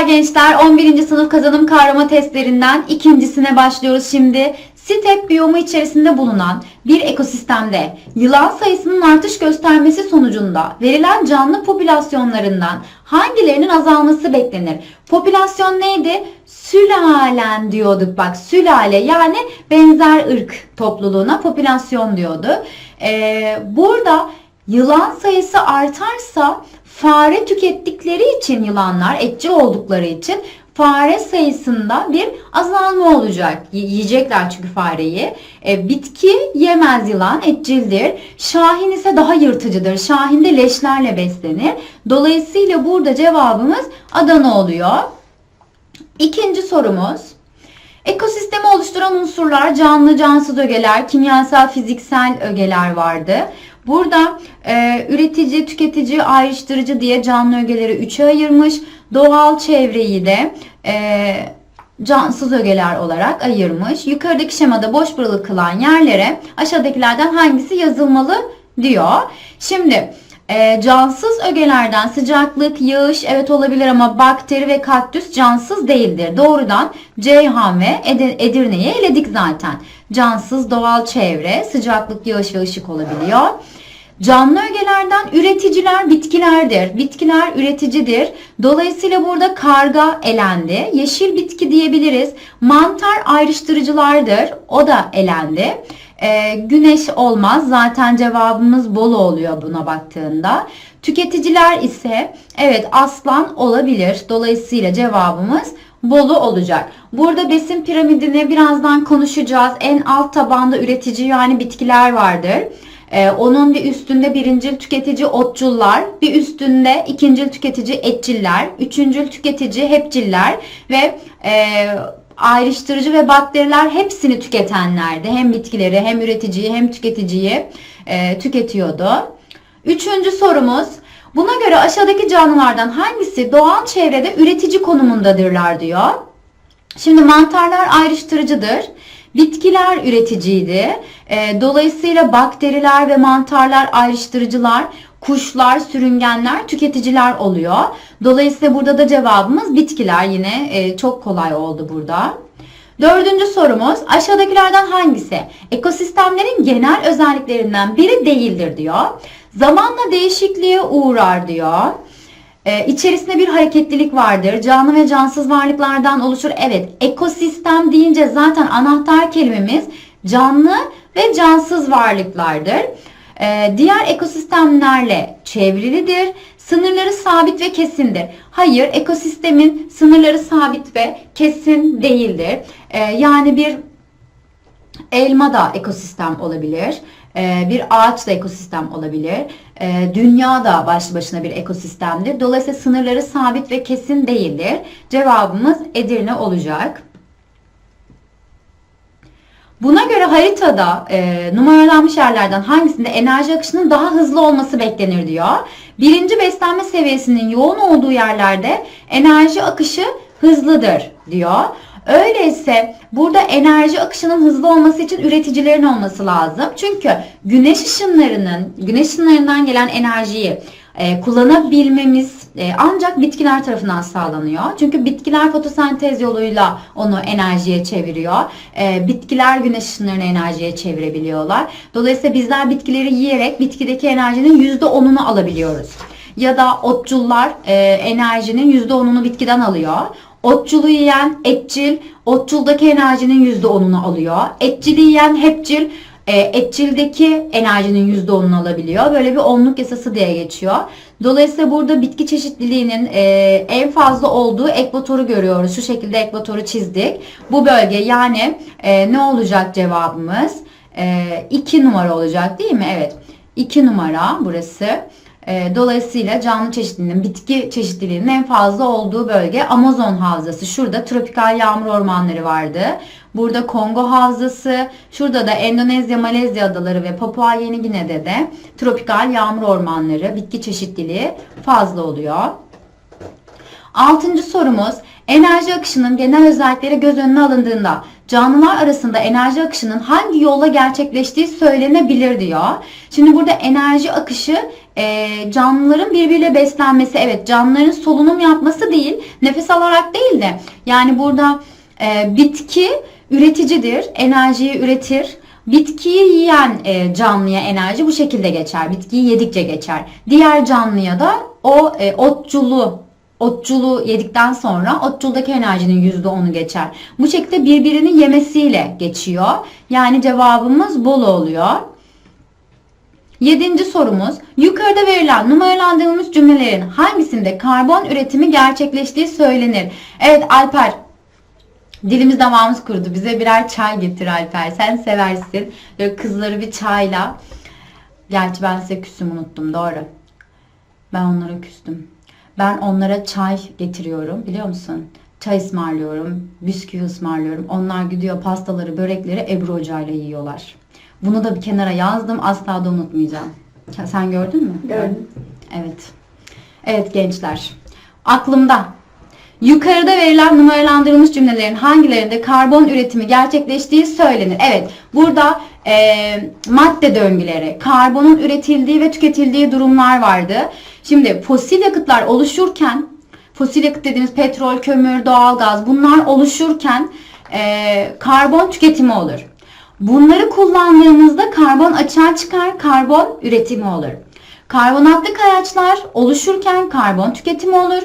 Merhabalar gençler. 11. sınıf kazanım kavrama testlerinden ikincisine başlıyoruz şimdi. Step biyomu içerisinde bulunan bir ekosistemde yılan sayısının artış göstermesi sonucunda verilen canlı popülasyonlarından hangilerinin azalması beklenir? Popülasyon neydi? Sülalen diyorduk bak sülale yani benzer ırk topluluğuna popülasyon diyordu. Ee, burada Yılan sayısı artarsa fare tükettikleri için yılanlar etçi oldukları için fare sayısında bir azalma olacak. Yiyecekler çünkü fareyi. E, bitki yemez yılan etçildir. Şahin ise daha yırtıcıdır. Şahin de leşlerle beslenir. Dolayısıyla burada cevabımız Adana oluyor. İkinci sorumuz. Ekosistemi oluşturan unsurlar canlı cansız ögeler, kimyasal fiziksel ögeler vardı. Burada e, üretici, tüketici, ayrıştırıcı diye canlı ögeleri üçe ayırmış. Doğal çevreyi de e, cansız ögeler olarak ayırmış. Yukarıdaki şemada boş bırakılan yerlere aşağıdakilerden hangisi yazılmalı diyor. Şimdi e, cansız ögelerden sıcaklık, yağış evet olabilir ama bakteri ve kaktüs cansız değildir. Doğrudan Ceyhan ve Edirne'yi eledik zaten. Cansız doğal çevre, sıcaklık, yağış ve ışık olabiliyor. Canlı ögelerden üreticiler bitkilerdir. Bitkiler üreticidir. Dolayısıyla burada karga elendi. Yeşil bitki diyebiliriz. Mantar ayrıştırıcılardır. O da elendi. Ee, güneş olmaz. Zaten cevabımız bol oluyor buna baktığında. Tüketiciler ise evet aslan olabilir. Dolayısıyla cevabımız Bolu olacak. Burada besin piramidini birazdan konuşacağız. En alt tabanda üretici yani bitkiler vardır. Ee, onun bir üstünde birincil tüketici otçullar, bir üstünde ikincil tüketici etçiller, üçüncül tüketici hepçiller ve e, ayrıştırıcı ve bakteriler hepsini tüketenlerdi. Hem bitkileri hem üreticiyi hem tüketiciyi e, tüketiyordu. Üçüncü sorumuz. Buna göre aşağıdaki canlılardan hangisi doğal çevrede üretici konumundadırlar diyor. Şimdi mantarlar ayrıştırıcıdır. Bitkiler üreticiydi. Ee, dolayısıyla bakteriler ve mantarlar ayrıştırıcılar, kuşlar, sürüngenler tüketiciler oluyor. Dolayısıyla burada da cevabımız bitkiler yine e, çok kolay oldu burada. Dördüncü sorumuz aşağıdakilerden hangisi ekosistemlerin genel özelliklerinden biri değildir diyor. Zamanla değişikliğe uğrar diyor. Ee, içerisinde bir hareketlilik vardır. Canlı ve cansız varlıklardan oluşur. Evet, ekosistem deyince zaten anahtar kelimemiz canlı ve cansız varlıklardır. Ee, diğer ekosistemlerle çevrilidir. Sınırları sabit ve kesindir. Hayır, ekosistemin sınırları sabit ve kesin değildir. Ee, yani bir Elma da ekosistem olabilir. Ee, Bir ağaç da ekosistem olabilir. Ee, Dünya da başlı başına bir ekosistemdir. Dolayısıyla sınırları sabit ve kesin değildir. Cevabımız Edirne olacak. Buna göre haritada e, numaralanmış yerlerden hangisinde enerji akışının daha hızlı olması beklenir diyor. Birinci beslenme seviyesinin yoğun olduğu yerlerde enerji akışı hızlıdır diyor. Öyleyse burada enerji akışının hızlı olması için üreticilerin olması lazım. Çünkü güneş ışınlarının, güneş ışınlarından gelen enerjiyi e, kullanabilmemiz e, ancak bitkiler tarafından sağlanıyor. Çünkü bitkiler fotosentez yoluyla onu enerjiye çeviriyor. E, bitkiler güneş ışınlarını enerjiye çevirebiliyorlar. Dolayısıyla bizler bitkileri yiyerek bitkideki enerjinin %10'unu alabiliyoruz. Ya da otçullar e, enerjinin %10'unu bitkiden alıyor. Otçulu yiyen etçil, otçuldaki enerjinin %10'unu alıyor. Etçili yiyen hepçil, e, etçildeki enerjinin %10'unu alabiliyor. Böyle bir onluk yasası diye geçiyor. Dolayısıyla burada bitki çeşitliliğinin e, en fazla olduğu ekvatoru görüyoruz. Şu şekilde ekvatoru çizdik. Bu bölge yani e, ne olacak cevabımız? 2 numara olacak değil mi? Evet. 2 numara burası. E, Dolayısıyla canlı çeşitliliğinin, bitki çeşitliliğinin en fazla olduğu bölge Amazon Havzası. Şurada tropikal yağmur ormanları vardı. Burada Kongo Havzası, şurada da Endonezya, Malezya adaları ve Papua Yeni Gine'de de tropikal yağmur ormanları, bitki çeşitliliği fazla oluyor. Altıncı sorumuz enerji akışının genel özellikleri göz önüne alındığında canlılar arasında enerji akışının hangi yolla gerçekleştiği söylenebilir diyor. Şimdi burada enerji akışı e, canlıların birbiriyle beslenmesi evet canlıların solunum yapması değil nefes alarak değil de yani burada e, bitki üreticidir enerjiyi üretir. Bitkiyi yiyen e, canlıya enerji bu şekilde geçer. Bitkiyi yedikçe geçer. Diğer canlıya da o e, otçulu otçulu yedikten sonra otçuldaki enerjinin %10'u geçer. Bu şekilde birbirini yemesiyle geçiyor. Yani cevabımız bol oluyor. Yedinci sorumuz. Yukarıda verilen numaralandırılmış cümlelerin hangisinde karbon üretimi gerçekleştiği söylenir? Evet Alper Dilimiz damağımız kurudu. Bize birer çay getir Alper. Sen seversin. Böyle kızları bir çayla. Gerçi ben size küsüm unuttum. Doğru. Ben onlara küstüm. Ben onlara çay getiriyorum. Biliyor musun? Çay ısmarlıyorum. Bisküvi ısmarlıyorum. Onlar gidiyor pastaları, börekleri Ebru Hoca ile yiyorlar. Bunu da bir kenara yazdım. Asla da unutmayacağım. Sen gördün mü? Gördüm. Evet. Evet gençler. Aklımda Yukarıda verilen numaralandırılmış cümlelerin hangilerinde karbon üretimi gerçekleştiği söylenir. Evet, burada e, madde döngüleri, karbonun üretildiği ve tüketildiği durumlar vardı. Şimdi fosil yakıtlar oluşurken, fosil yakıt dediğimiz petrol, kömür, doğalgaz bunlar oluşurken e, karbon tüketimi olur. Bunları kullandığımızda karbon açığa çıkar, karbon üretimi olur. Karbonatlı kayaçlar oluşurken karbon tüketimi olur.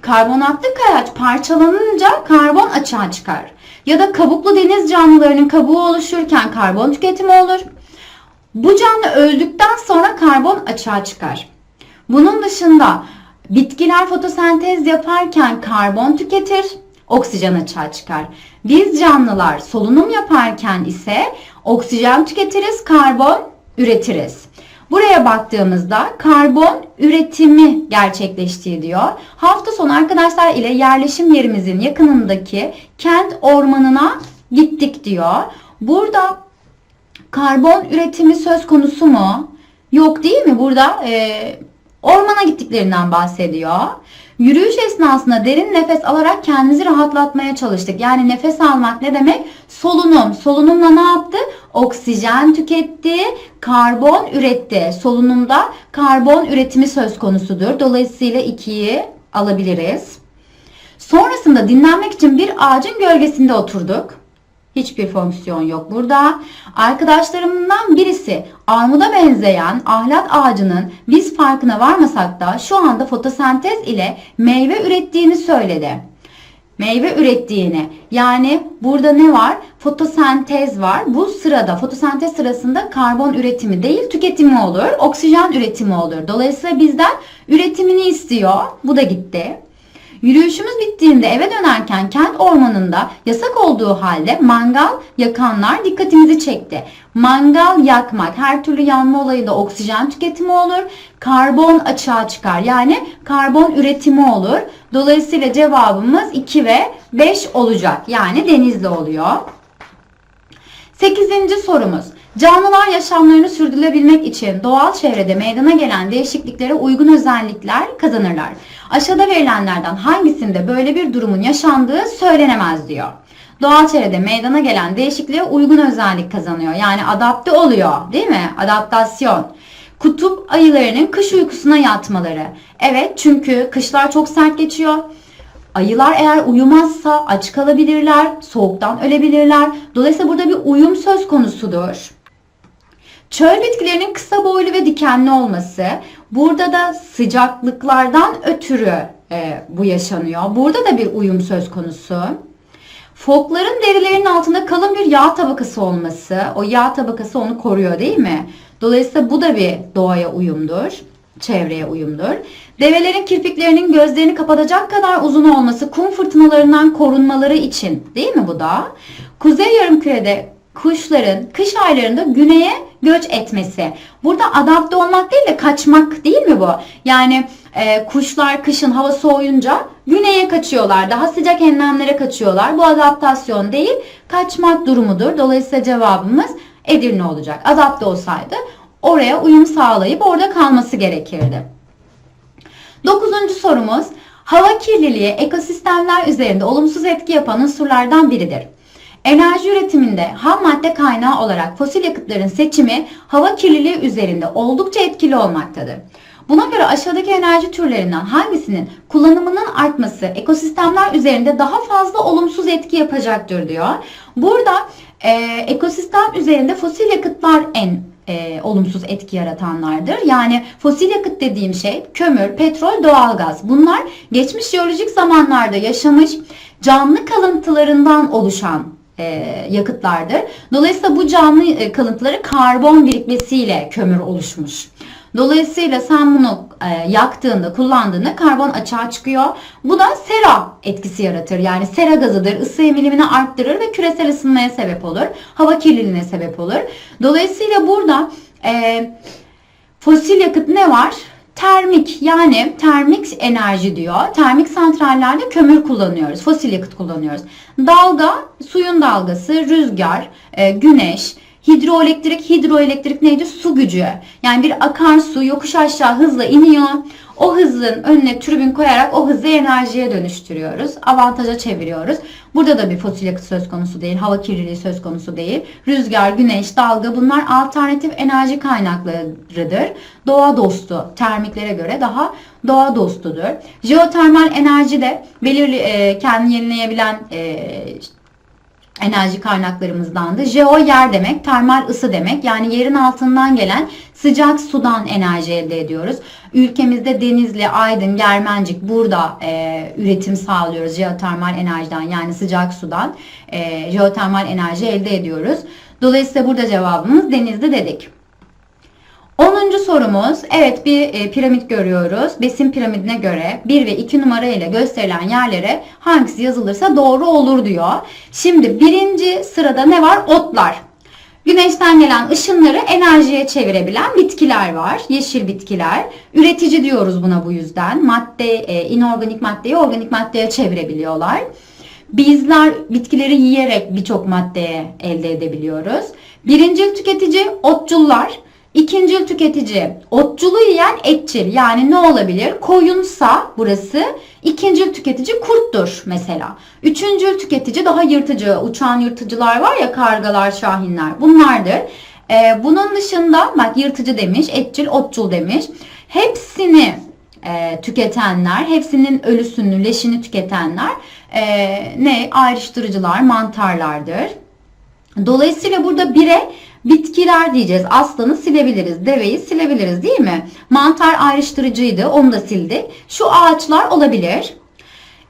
Karbonatlı kayaç parçalanınca karbon açığa çıkar. Ya da kabuklu deniz canlılarının kabuğu oluşurken karbon tüketimi olur. Bu canlı öldükten sonra karbon açığa çıkar. Bunun dışında bitkiler fotosentez yaparken karbon tüketir, oksijen açığa çıkar. Biz canlılar solunum yaparken ise oksijen tüketiriz, karbon üretiriz. Buraya baktığımızda karbon üretimi gerçekleştiği diyor. Hafta sonu arkadaşlar ile yerleşim yerimizin yakınındaki kent ormanına gittik diyor. Burada karbon üretimi söz konusu mu? Yok değil mi? Burada e, ormana gittiklerinden bahsediyor. Yürüyüş esnasında derin nefes alarak kendimizi rahatlatmaya çalıştık. Yani nefes almak ne demek? Solunum. Solunumla ne yaptı? Oksijen tüketti, karbon üretti. Solunumda karbon üretimi söz konusudur. Dolayısıyla 2'yi alabiliriz. Sonrasında dinlenmek için bir ağacın gölgesinde oturduk. Hiçbir fonksiyon yok burada. Arkadaşlarımdan birisi armuda benzeyen ahlat ağacının biz farkına varmasak da şu anda fotosentez ile meyve ürettiğini söyledi. Meyve ürettiğini yani burada ne var? Fotosentez var. Bu sırada fotosentez sırasında karbon üretimi değil tüketimi olur. Oksijen üretimi olur. Dolayısıyla bizden üretimini istiyor. Bu da gitti. Yürüyüşümüz bittiğinde eve dönerken kent ormanında yasak olduğu halde mangal yakanlar dikkatimizi çekti. Mangal yakmak her türlü yanma olayı da oksijen tüketimi olur. Karbon açığa çıkar. Yani karbon üretimi olur. Dolayısıyla cevabımız 2 ve 5 olacak. Yani denizli oluyor. 8. sorumuz. Canlılar yaşamlarını sürdürülebilmek için doğal çevrede meydana gelen değişikliklere uygun özellikler kazanırlar. Aşağıda verilenlerden hangisinde böyle bir durumun yaşandığı söylenemez diyor. Doğal çevrede meydana gelen değişikliğe uygun özellik kazanıyor. Yani adapte oluyor değil mi? Adaptasyon. Kutup ayılarının kış uykusuna yatmaları. Evet çünkü kışlar çok sert geçiyor. Ayılar eğer uyumazsa aç kalabilirler, soğuktan ölebilirler. Dolayısıyla burada bir uyum söz konusudur. Çöl bitkilerinin kısa boylu ve dikenli olması. Burada da sıcaklıklardan ötürü e, bu yaşanıyor. Burada da bir uyum söz konusu. Fokların derilerinin altında kalın bir yağ tabakası olması. O yağ tabakası onu koruyor değil mi? Dolayısıyla bu da bir doğaya uyumdur. Çevreye uyumdur. Develerin kirpiklerinin gözlerini kapatacak kadar uzun olması kum fırtınalarından korunmaları için değil mi bu da? Kuzey yarımkürede kuşların kış aylarında güneye göç etmesi. Burada adapte olmak değil de kaçmak değil mi bu? Yani e, kuşlar kışın hava soğuyunca güneye kaçıyorlar. Daha sıcak enlemlere kaçıyorlar. Bu adaptasyon değil, kaçmak durumudur. Dolayısıyla cevabımız Edirne olacak. Adapte olsaydı oraya uyum sağlayıp orada kalması gerekirdi. Dokuzuncu sorumuz. Hava kirliliği ekosistemler üzerinde olumsuz etki yapan unsurlardan biridir. Enerji üretiminde ham madde kaynağı olarak fosil yakıtların seçimi hava kirliliği üzerinde oldukça etkili olmaktadır. Buna göre aşağıdaki enerji türlerinden hangisinin kullanımının artması ekosistemler üzerinde daha fazla olumsuz etki yapacaktır diyor. Burada e, ekosistem üzerinde fosil yakıtlar en e, olumsuz etki yaratanlardır. Yani fosil yakıt dediğim şey kömür, petrol, doğalgaz. Bunlar geçmiş jeolojik zamanlarda yaşamış canlı kalıntılarından oluşan yakıtlardır. Dolayısıyla bu canlı e, kalıntıları karbon birikmesiyle kömür oluşmuş. Dolayısıyla sen bunu e, yaktığında, kullandığında karbon açığa çıkıyor. Bu da sera etkisi yaratır. Yani sera gazıdır. Isı emilimini arttırır ve küresel ısınmaya sebep olur. Hava kirliliğine sebep olur. Dolayısıyla burada e, fosil yakıt ne var? Termik yani termik enerji diyor. Termik santrallerde kömür kullanıyoruz. Fosil yakıt kullanıyoruz. Dalga, suyun dalgası, rüzgar, e, güneş, hidroelektrik, hidroelektrik neydi? Su gücü. Yani bir akarsu yokuş aşağı hızla iniyor. O hızın önüne tribün koyarak o hızı enerjiye dönüştürüyoruz. Avantaja çeviriyoruz. Burada da bir fosil yakıt söz konusu değil. Hava kirliliği söz konusu değil. Rüzgar, güneş, dalga bunlar alternatif enerji kaynaklarıdır. Doğa dostu. Termiklere göre daha doğa dostudur. Jeotermal enerji de belirli e, kendini yenileyebilen e, enerji kaynaklarımızdandı. Jeo yer demek, termal ısı demek. Yani yerin altından gelen sıcak sudan enerji elde ediyoruz. Ülkemizde Denizli, Aydın, Germencik burada e, üretim sağlıyoruz jeotermal enerjiden yani sıcak sudan e, jeotermal enerji elde ediyoruz. Dolayısıyla burada cevabımız Denizli dedik. 10. sorumuz. Evet bir e, piramit görüyoruz. Besin piramidine göre 1 ve 2 numara ile gösterilen yerlere hangisi yazılırsa doğru olur diyor. Şimdi birinci sırada ne var? Otlar. Güneşten gelen ışınları enerjiye çevirebilen bitkiler var. Yeşil bitkiler. Üretici diyoruz buna bu yüzden. Madde, e, inorganik maddeyi organik maddeye çevirebiliyorlar. Bizler bitkileri yiyerek birçok maddeye elde edebiliyoruz. Birincil tüketici otçullar. İkincil tüketici otçulu yiyen etçil yani ne olabilir? Koyunsa burası ikincil tüketici kurttur mesela. Üçüncül tüketici daha yırtıcı uçan yırtıcılar var ya kargalar şahinler bunlardır. Ee, bunun dışında bak yırtıcı demiş etçil otçul demiş. Hepsini e, tüketenler hepsinin ölüsünü leşini tüketenler e, ne ayrıştırıcılar mantarlardır. Dolayısıyla burada bire bitkiler diyeceğiz. Aslanı silebiliriz. Deveyi silebiliriz değil mi? Mantar ayrıştırıcıydı. Onu da sildik. Şu ağaçlar olabilir.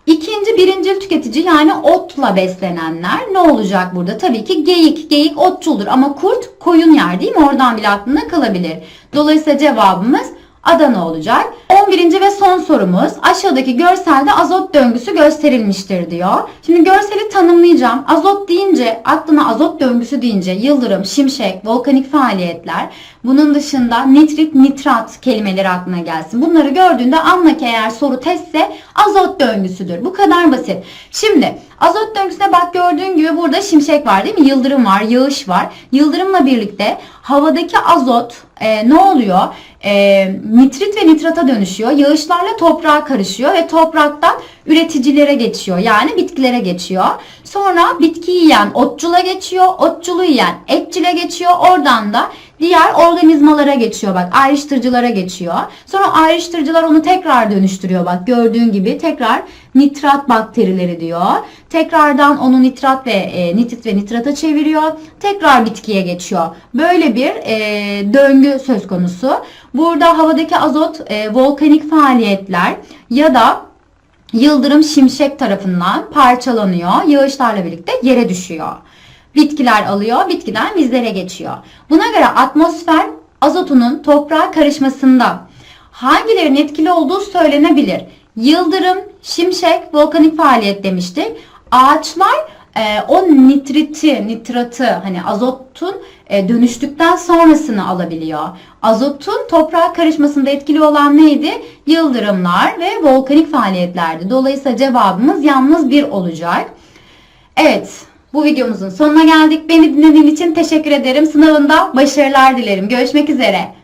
İkinci birincil tüketici yani otla beslenenler ne olacak burada? Tabii ki geyik. Geyik otçuldur ama kurt koyun yer değil mi? Oradan bile aklında kalabilir. Dolayısıyla cevabımız Adana olacak. 11. ve son sorumuz aşağıdaki görselde azot döngüsü gösterilmiştir diyor. Şimdi görseli tanımlayacağım. Azot deyince aklına azot döngüsü deyince yıldırım, şimşek, volkanik faaliyetler. Bunun dışında nitrit, nitrat kelimeleri aklına gelsin. Bunları gördüğünde anla ki eğer soru testse azot döngüsüdür. Bu kadar basit. Şimdi azot döngüsüne bak gördüğün gibi burada şimşek var değil mi? Yıldırım var, yağış var. Yıldırımla birlikte havadaki azot e, ne oluyor? E, nitrit ve nitrata dönüşüyor. Yağışlarla toprağa karışıyor ve topraktan üreticilere geçiyor. Yani bitkilere geçiyor. Sonra bitki yiyen otçula geçiyor. Otçulu yiyen etçile geçiyor. Oradan da diğer organizmalara geçiyor bak ayrıştırıcılara geçiyor. Sonra ayrıştırıcılar onu tekrar dönüştürüyor bak gördüğün gibi tekrar nitrat bakterileri diyor. Tekrardan onu nitrat ve e, nitrit ve nitrata çeviriyor. Tekrar bitkiye geçiyor. Böyle bir e, döngü söz konusu. Burada havadaki azot e, volkanik faaliyetler ya da yıldırım şimşek tarafından parçalanıyor. Yağışlarla birlikte yere düşüyor. Bitkiler alıyor, bitkiden bizlere geçiyor. Buna göre atmosfer azotunun toprağa karışmasında hangilerinin etkili olduğu söylenebilir. Yıldırım, şimşek, volkanik faaliyet demiştik. Ağaçlar e, o nitriti, nitratı hani azotun e, dönüştükten sonrasını alabiliyor. Azotun toprağa karışmasında etkili olan neydi? Yıldırımlar ve volkanik faaliyetlerdi. Dolayısıyla cevabımız yalnız bir olacak. Evet, bu videomuzun sonuna geldik. Beni dinlediğin için teşekkür ederim. Sınavında başarılar dilerim. Görüşmek üzere.